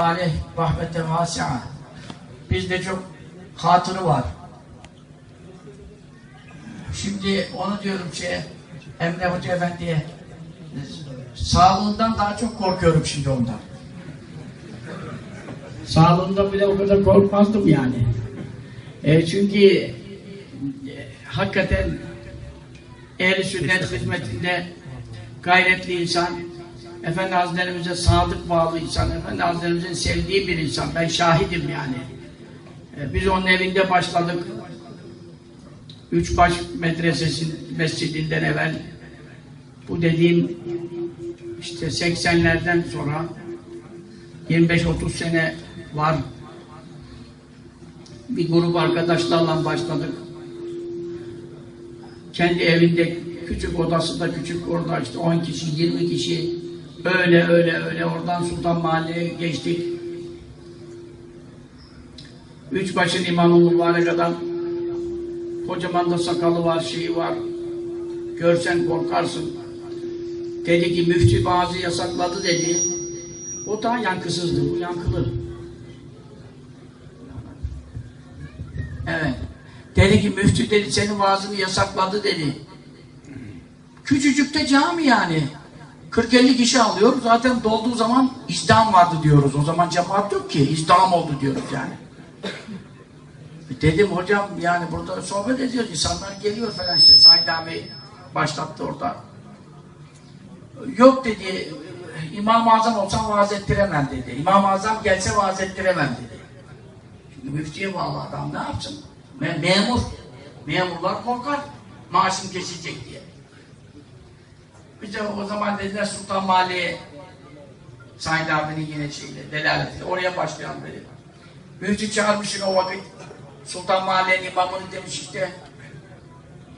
aleyh rahmete vasi'a. Bizde çok hatırı var. Şimdi onu diyorum şeye, Emre Hoca Efendi'ye sağlığından daha çok korkuyorum şimdi ondan. Sağlığında bile o kadar korkmazdım yani. E, çünkü e, hakikaten ehl sünnet hizmetinde gayretli insan, Efendi Hazretlerimize sadık bağlı insan, Efendi Hazretlerimizin sevdiği bir insan. Ben şahidim yani. E, biz onun evinde başladık. Üçbaş Medresesi mescidinden evvel bu dediğim işte 80'lerden sonra 25-30 sene var. Bir grup arkadaşlarla başladık. Kendi evinde küçük odasında küçük orada işte 10 kişi 20 kişi öyle öyle öyle. Oradan Sultan Mahalle'ye geçtik. Üç başın imamı mübarek adam. Kocaman da sakalı var şeyi var. Görsen korkarsın. Dedi ki müftü bazı yasakladı dedi. O daha yankısızdı bu yankılı. Evet. Dedi ki müftü dedi senin vaazını yasakladı dedi. Küçücükte cami yani 40-50 kişi alıyor zaten dolduğu zaman izdam vardı diyoruz o zaman cemaat yok ki izdam oldu diyoruz yani Dedim hocam yani burada sohbet ediyoruz, insanlar geliyor falan işte. Said abi başlattı orada. Yok dedi, İmam-ı Azam olsam vaaz ettiremem dedi. İmam-ı Azam gelse vaaz ettiremem dedi. Şimdi müftüye bağlı adam ne yapsın? Me memur. Memurlar korkar. Maaşım kesilecek diye. Bize o zaman dediler Sultan Mahalle'ye Said abinin yine şeyle, delaleti. Oraya başlayalım dedi. Müftü çağırmışsın o vakit. Sultan Mahalle'nin imamını demiş işte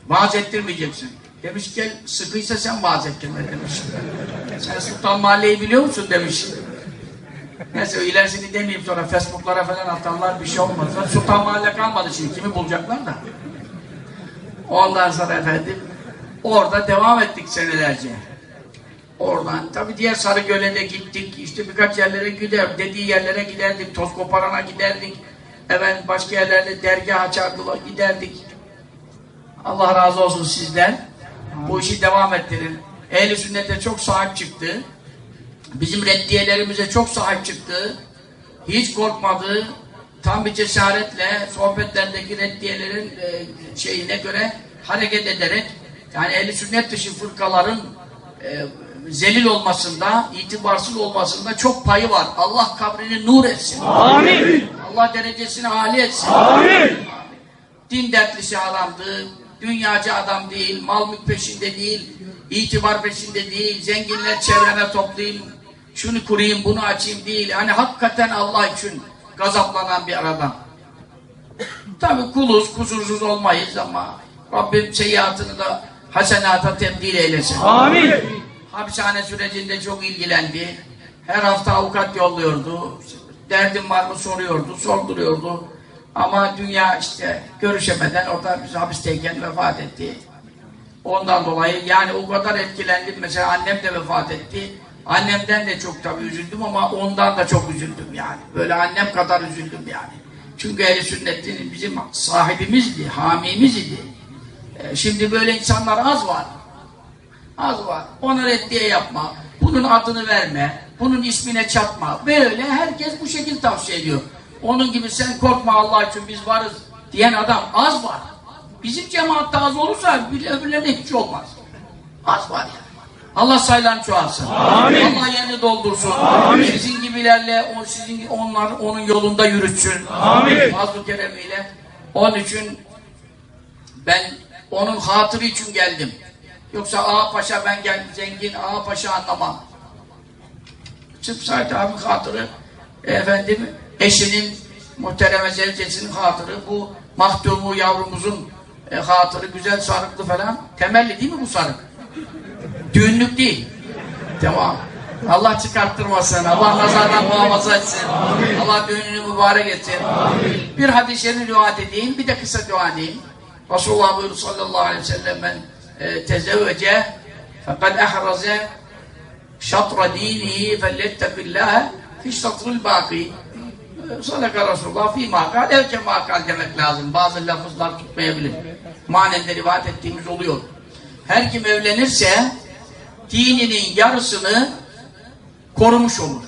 vaaz ettirmeyeceksin. Demiş gel sıkıysa sen vaaz ettirme demiş. sen Sultan Mahalle'yi biliyor musun demiş. Neyse ilerisini demeyeyim sonra Facebook'lara falan atarlar bir şey olmaz. Sultan Mahalle kalmadı şimdi kimi bulacaklar da. Ondan sonra efendim orada devam ettik senelerce. Oradan tabii diğer Sarıgöl'e de gittik. işte birkaç yerlere gider, dediği yerlere giderdik. Toz koparana giderdik. Evet başka yerlerde dergah açardılar, giderdik. Allah razı olsun sizden. Bu işi devam ettirin. Ehl-i sünnete çok sahip çıktı. Bizim reddiyelerimize çok sahip çıktı. Hiç korkmadı. Tam bir cesaretle sohbetlerdeki reddiyelerin e, şeyine göre hareket ederek yani ehl-i sünnet dışı fırkaların e, zelil olmasında, itibarsız olmasında çok payı var. Allah kabrini nur etsin. Amin. Allah derecesini âli etsin. Amin. Din dertlisi adamdı. Dünyacı adam değil, mal mülk peşinde değil, itibar peşinde değil, zenginler çevreme toplayayım, şunu kurayım, bunu açayım değil. Hani hakikaten Allah için gazaplanan bir adam. Tabi kuluz, kusursuz olmayız ama Rabbim seyyiatını da hasenata tebdil eylesin. Amin. Hapishane sürecinde çok ilgilendi. Her hafta avukat yolluyordu. Derdim var mı soruyordu, sorduruyordu. Ama dünya işte görüşemeden orada biz hapisteyken vefat etti. Ondan dolayı yani o kadar etkilendim. Mesela annem de vefat etti. Annemden de çok tabii üzüldüm ama ondan da çok üzüldüm yani. Böyle annem kadar üzüldüm yani. Çünkü ehl sünnetin bizim sahibimizdi, hamimiz idi. Ee, şimdi böyle insanlar az var. Az var. Ona reddiye yapma. Bunun adını verme. Bunun ismine çatma. Böyle herkes bu şekilde tavsiye ediyor. Onun gibi sen korkma Allah için biz varız diyen adam az var. Bizim cemaatte az olursa bir öbürlerine hiç olmaz. Az var yani. Allah sayılan çoğalsın. Amin. Allah yerini doldursun. Amin. Sizin gibilerle o sizin onlar onun yolunda yürütsün. Amin. Fazl-ı keremiyle. Onun için ben onun hatırı için geldim. Yoksa Ağa Paşa ben geldim zengin Ağa Paşa anlamam. Said abi hatırı e, efendim eşinin muhtereme zevcesinin hatırı bu mahdumu yavrumuzun e, hatırı güzel sarıklı falan temelli değil mi bu sarık? Düğünlük değil. Tamam. Allah çıkarttırmasın. Allah nazardan muhafaza etsin. Allah düğününü mübarek etsin. Bir hadis-i şerif rivayet edeyim. Bir de kısa dua edeyim. Resulullah buyurdu sallallahu aleyhi ve sellem men e, tezevvece fekad ehraze şatra dinihi fellettekillâhe Fiştatul baki. Sadaka Resulullah fi makal, evke makal demek lazım. Bazı lafızlar tutmayabilir. Manen de rivayet ettiğimiz oluyor. Her kim evlenirse dininin yarısını korumuş olur.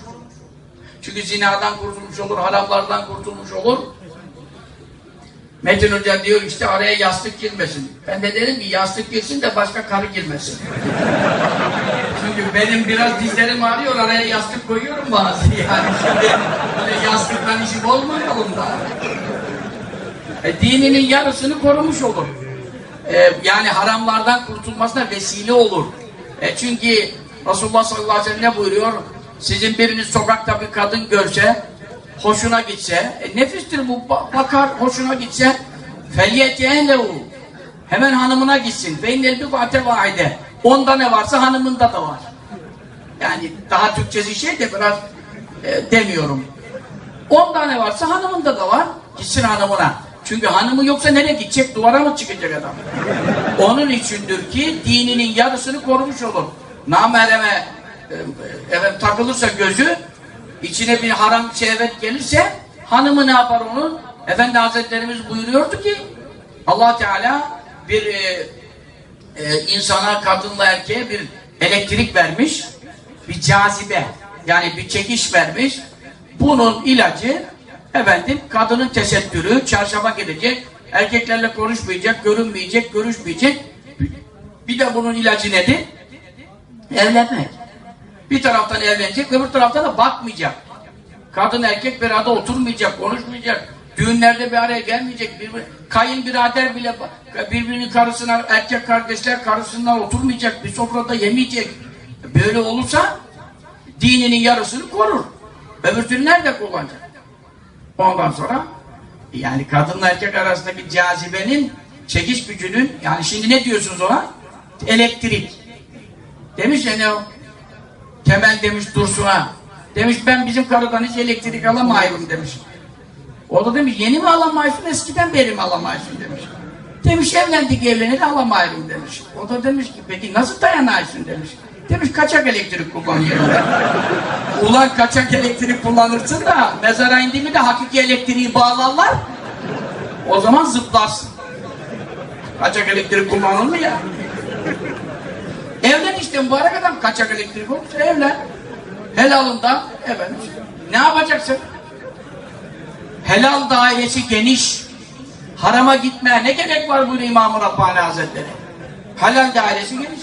Çünkü zinadan kurtulmuş olur, haramlardan kurtulmuş olur. Metin Hoca diyor işte araya yastık girmesin. Ben de dedim ki yastık girsin de başka karı girmesin. Çünkü benim biraz dizlerim ağrıyor araya yastık koyuyorum bazı yani. Şimdi böyle yastıktan işim olmayalım da. E, dininin yarısını korumuş olur. E, yani haramlardan kurtulmasına vesile olur. E, çünkü Resulullah sallallahu aleyhi ve sellem ne buyuruyor? Sizin biriniz sokakta bir kadın görse, hoşuna gitse, e, nefistir bu, bakar hoşuna gitse, felyetehlehu, hemen hanımına gitsin, beynel bir vaide, onda ne varsa hanımında da var. Yani daha Türkçesi şey de biraz e, demiyorum. Onda ne varsa hanımında da var, gitsin hanımına. Çünkü hanımı yoksa nereye gidecek, duvara mı çıkacak adam? Onun içindir ki dininin yarısını korumuş olur. Namereme e, e, takılırsa gözü, içine bir haram şehvet gelirse hanımı ne yapar onun? Efendi Hazretlerimiz buyuruyordu ki allah Teala bir e, e, insana, kadınla erkeğe bir elektrik vermiş, bir cazibe, yani bir çekiş vermiş. Bunun ilacı, efendim, kadının tesettürü, çarşafa gidecek, erkeklerle konuşmayacak, görünmeyecek, görüşmeyecek. Bir de bunun ilacı nedir? Evlenmek. Bir taraftan evlenecek, öbür taraftan da bakmayacak. Kadın erkek bir arada oturmayacak, konuşmayacak. Düğünlerde bir araya gelmeyecek. Bir, kayınbirader bile birbirinin karısına, erkek kardeşler karısından oturmayacak. Bir sofrada yemeyecek. Böyle olursa dininin yarısını korur. Öbür türlü nerede kullanacak? Ondan sonra yani kadınla erkek arasındaki cazibenin çekiş gücünün yani şimdi ne diyorsunuz ona? Elektrik. Demiş ya ne o? Temel demiş Dursun'a. Demiş ben bizim karıdan hiç elektrik alamayım demiş. O da demiş yeni mi alamayısın eskiden beri mi alamayısın demiş. Demiş evlendik evleneli alamayım demiş. O da demiş ki peki nasıl dayanaysın demiş. Demiş kaçak elektrik kullanıyorum. Ulan kaçak elektrik kullanırsın da mezara indiğimi de hakiki elektriği bağlarlar. O zaman zıplarsın. Kaçak elektrik kullanılır ya? İşte mübarek adam kaçak elektrik olursa evlen. Helalından efendim. Ne yapacaksın? Helal dairesi geniş. Harama gitmeye ne gerek var bu İmam-ı Rabbani Hazretleri? Helal dairesi geniş.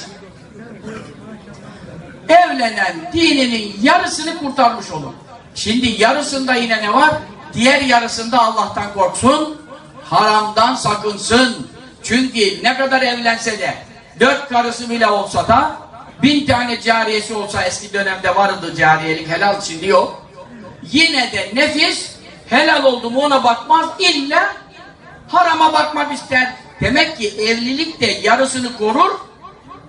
Evlenen dininin yarısını kurtarmış olur. Şimdi yarısında yine ne var? Diğer yarısında Allah'tan korksun, haramdan sakınsın. Çünkü ne kadar evlense de dört karısı bile olsa da bin tane cariyesi olsa eski dönemde vardı cariyelik helal şimdi yok. Yine de nefis helal oldu mu ona bakmaz illa harama bakmak ister. Demek ki evlilik de yarısını korur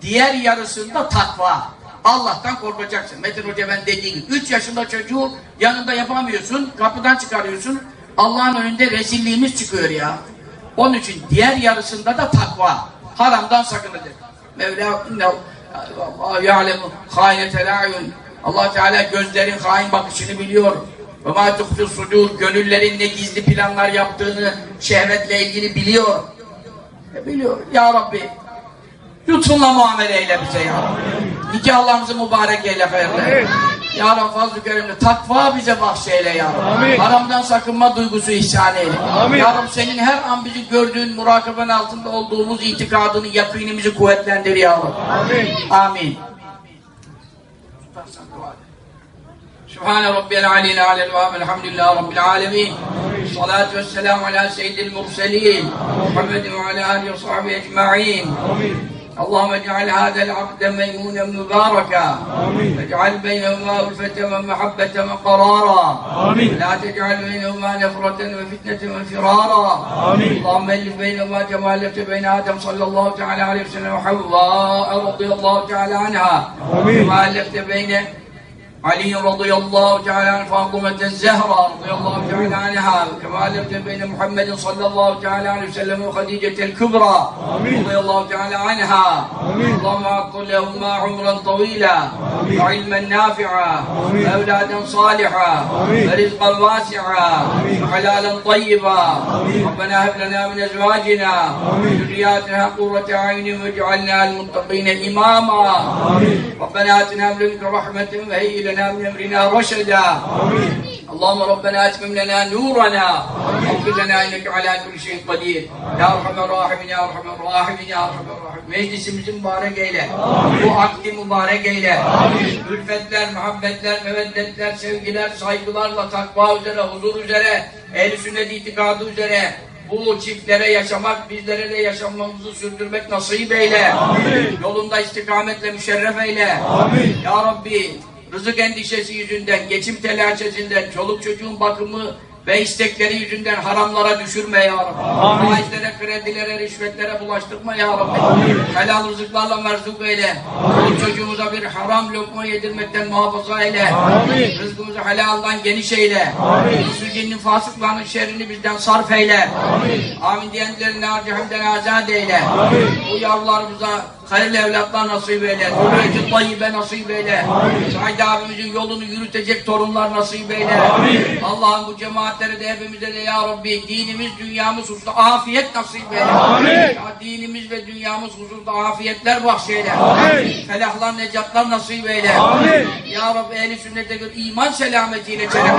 diğer yarısında takva. Allah'tan korkacaksın. Metin Hoca ben dediği gibi 3 yaşında çocuğu yanında yapamıyorsun, kapıdan çıkarıyorsun. Allah'ın önünde rezilliğimiz çıkıyor ya. Onun için diğer yarısında da takva. Haramdan sakınacak. Mevla ya'lemu hâinetel a'yun. Allah Teala gözlerin hain bakışını biliyor. Ve mâ tuhfî sudur. Gönüllerin ne gizli planlar yaptığını şehvetle ilgili biliyor. E biliyor. Ya Rabbi lütfunla muamele eyle bize ya Rabbi. Nikahlarımızı mübarek eyle hayırlı. Ya Rabbi fazl-ı kerimle takva bize bahşeyle ya Rabbi. Amin. Haramdan sakınma duygusu ihsan eyle. Amin. Ya Rabbi senin her an bizi gördüğün murakaben altında olduğumuz itikadını, yakinimizi kuvvetlendir ya Rabbi. Amin. Amin. سبحان ربي العلي الأعلى الوهاب الحمد لله رب العالمين الصلاة والسلام على سيد المرسلين محمد وعلى آله وصحبه أجمعين اللهم اجعل هذا العقد ميمونا مباركا آمين. واجعل بينهما ألفة ومحبة وقرارا آمين. لا تجعل بينهما نفرة وفتنة وفرارا آمين. اللهم ألف بينهما كما ألفت بين آدم صلى الله تعالى عليه وسلم وحواء رضي الله تعالى عنها آمين. كما ألفت بين علي رضي الله تعالى عن فاطمة الزهراء رضي الله تعالى عنها كما لم بين محمد صلى الله تعالى عليه وسلم وخديجة الكبرى رضي الله تعالى عنها. اللهم اعطل لهما عمرا طويلا وعلما نافعا وأولادا صالحا ورزقا واسعا وحلالا طيبا. ربنا هب لنا من أزواجنا وذرياتنا قرة أعين واجعلنا للمتقين إماما. ربنا آتنا من لدنك رحمة وهيئ لنا من امرنا رشدا اللهم ربنا اتمم لنا نورنا واغفر لنا انك على كل شيء قدير يا ارحم الراحمين يا ارحم الراحمين يا ارحم الراحمين meclisimizi mübarek eyle bu akdi mübarek eyle ülfetler, muhabbetler, meveddetler, sevgiler, saygılarla takva üzere, huzur üzere ehl sünnet itikadı üzere bu çiftlere yaşamak, bizlere de yaşamamızı sürdürmek nasip eyle. Yolunda istikametle müşerref eyle. Ya Rabbi, rızık endişesi yüzünden, geçim telaşesinden, çoluk çocuğun bakımı ve istekleri yüzünden haramlara düşürme ya Rabbi. Faizlere, kredilere, rişvetlere bulaştırma ya Rabbi. Helal rızıklarla merzuk eyle. Çoluk çocuğumuza bir haram lokma yedirmekten muhafaza eyle. Rızkımızı helaldan geniş eyle. Sücinin fasıklarının şerrini bizden sarf eyle. Amin diyenlerin harcihimden azat eyle. Bu yavrularımıza hayırlı evlatlar nasip eyle. Zürriyeti tayyibe nasip eyle. Said abimizin yolunu yürütecek torunlar nasip eyle. Allah'ım bu cemaatlere de hepimize de ya Rabbi dinimiz, dünyamız hususunda afiyet nasip eyle. Ya dinimiz ve dünyamız hususunda afiyetler bahşeyle. Felahlar, necatlar nasip eyle. Ya Rabbi ehli sünnete göre iman selametiyle çelek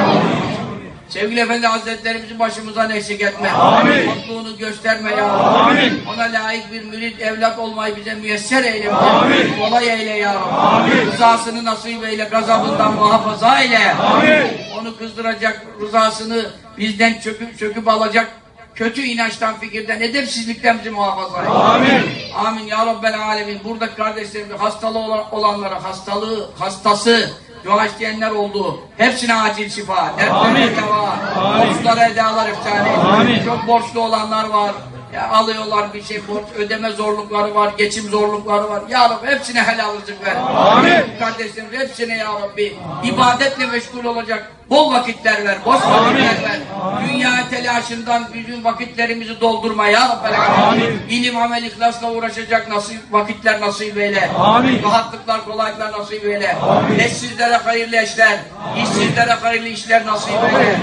Sevgili Efendi Hazretlerimizi başımızdan eksik etme. Amin. Mutluluğunu gösterme ya Rabbi. Ona layık bir mürit evlat olmayı bize müyesser eyle. Amin. Kolay eyle ya Rabbi. Amin. Rızasını nasip eyle. Gazabından muhafaza eyle. Amin. Onu kızdıracak rızasını bizden çöküp çöküp alacak kötü inançtan, fikirden, edepsizlikten bizi muhafaza eyle. Amin. Amin ya Rabbel Alemin. Burada kardeşlerimiz hastalı olan- olanlara hastalığı, hastası, dua isteyenler oldu. Hepsine acil şifa. Dertlerine deva. Borçlara edalar efsane. Çok borçlu olanlar var. Ya alıyorlar bir şey borç ödeme zorlukları var, geçim zorlukları var. Ya Rabbi hepsine helal rızık ver. Amin. Kardeşlerimiz hepsine ya Rabbi ibadetle meşgul olacak bol vakitler ver, boş vakitler ver. Dünya telaşından bizim vakitlerimizi doldurma ya Rabbi. Amin. İlim, amel, ihlasla uğraşacak nasip vakitler nasip eyle. Amin. Rahatlıklar, kolaylıklar nasip eyle. Eşsizlere hayırlı eşler, işsizlere hayırlı işler nasip eyle.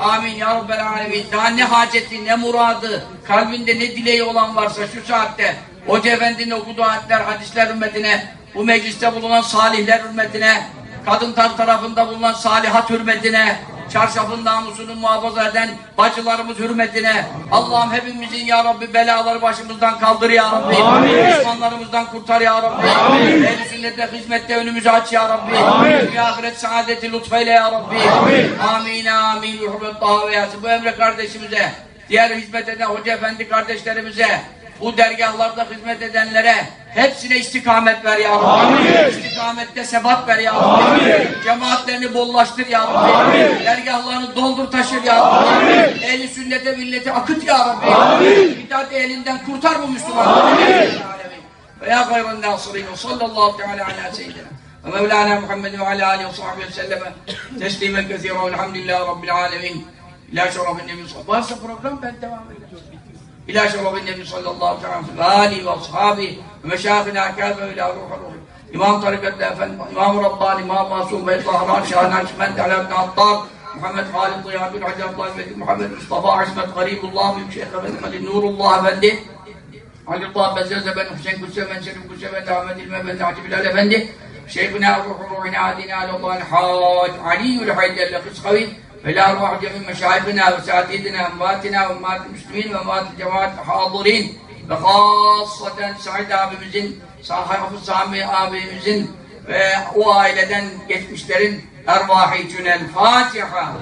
Amin ya Rabbel Alemin. Daha ne haceti, ne muradı, kalbinde ne dileği olan varsa şu saatte Hoca Efendi'nin okuduğu ayetler, hadisler hürmetine, bu mecliste bulunan salihler hürmetine, kadın tar tarafında bulunan salihat hürmetine, çarşafın namusunu muhafaza eden bacılarımız hürmetine, Allah'ım hepimizin ya Rabbi belaları başımızdan kaldır ya Rabbi. Düşmanlarımızdan kurtar ya Rabbi. Ehl-i sünnette hizmette önümüzü aç ya Rabbi. Amin. ahiret saadeti lütfeyle ya Rabbi. Amin. Amin amin. Bu Emre kardeşimize, diğer hizmet eden hoca efendi kardeşlerimize, bu dergahlarda hizmet edenlere hepsine istikamet ver ya Rabbi. Amin. İstikamette sebat ver ya Rabbi. Amin. Cemaatlerini bollaştır ya Rabbi. Amin. Dergahlarını doldur taşır ya Rabbi. Amin. Ehli sünnete milleti akıt ya Rabbi. Amin. Bidat elinden kurtar bu Müslümanları. Amin. Ve ya gayren nasirin sallallahu teala ala seyyidina. Ve Mevlana Muhammed ve ala alihi ve sahbihi ve selleme teslimen kethira velhamdülillahi rabbil alemin. İlâ şerefin nebi sallallahu. Varsa program ben devam edeceğim. إلى شرف النبي صلى الله عليه وسلم آله وأصحابه ومشايخنا كافة إلى روح الروح إمام طريقة إمام ربان إمام معصوم بيت طهران شاهنان شمند على ابن عطار محمد خالد ضياء بن عبد الله بن محمد مصطفى عصمت قريب الله من شيخ أفندي نور الله أفندي علي طه بزازة بن حسين كسمن سلم كسمن أحمد المبن عجب الله أفندي شيخنا روح روحنا عادنا لله حاج علي الحيدر القسخوي فلا أرواح جميع مشايخنا وأساتذتنا أمواتنا وأموات المسلمين وأموات الجماعة الحاضرين وخاصة سعيد أبي مزن صاحب سامي أبي مزن وأيضا جيش مشترين أرواحي الفاتحة